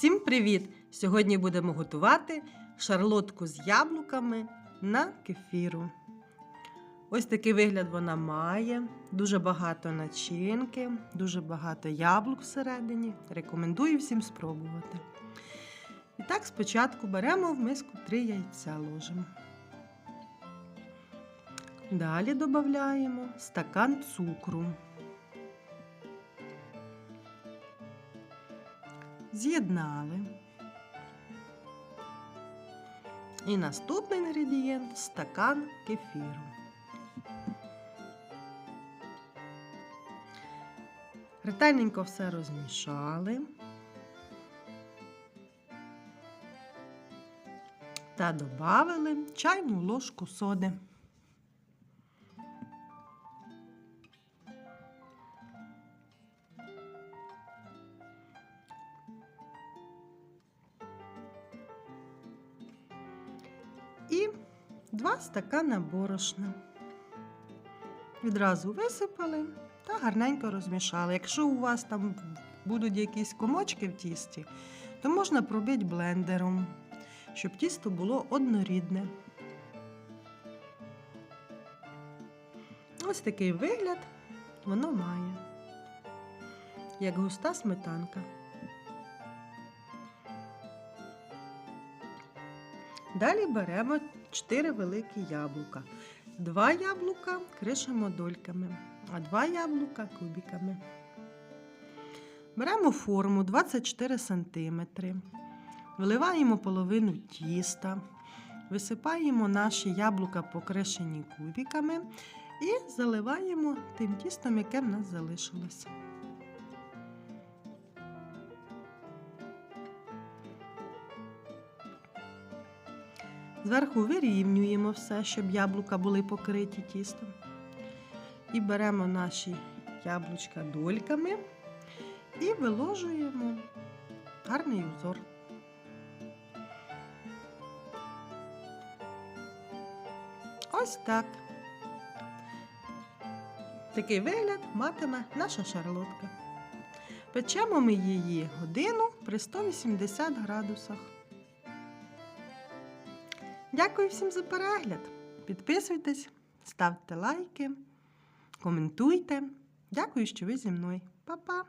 Всім привіт! Сьогодні будемо готувати шарлотку з яблуками на кефіру. Ось такий вигляд вона має. Дуже багато начинки, дуже багато яблук всередині. Рекомендую всім спробувати. І так, спочатку беремо в миску 3 яйця ложимо. Далі додаємо стакан цукру. З'єднали. І наступний інгредієнт стакан кефіру. Ретельненько все розмішали та додали чайну ложку соди. 2 стакана борошна. Відразу висипали та гарненько розмішали. Якщо у вас там будуть якісь комочки в тісті, то можна пробити блендером, щоб тісто було однорідне. Ось такий вигляд воно має, як густа сметанка. Далі беремо 4 великі яблука. Два яблука кришимо дольками, а два яблука кубиками. Беремо форму 24 см, виливаємо половину тіста, висипаємо наші яблука покришені кубиками і заливаємо тим тістом, яке в нас залишилося. Зверху вирівнюємо все, щоб яблука були покриті тістом. І беремо наші яблучка дольками і виложуємо гарний узор. Ось так. Такий вигляд матиме наша шарлотка. Печемо ми її годину при 180 градусах. Дякую всім за перегляд. Підписуйтесь, ставте лайки, коментуйте. Дякую, що ви зі мною. Па-па!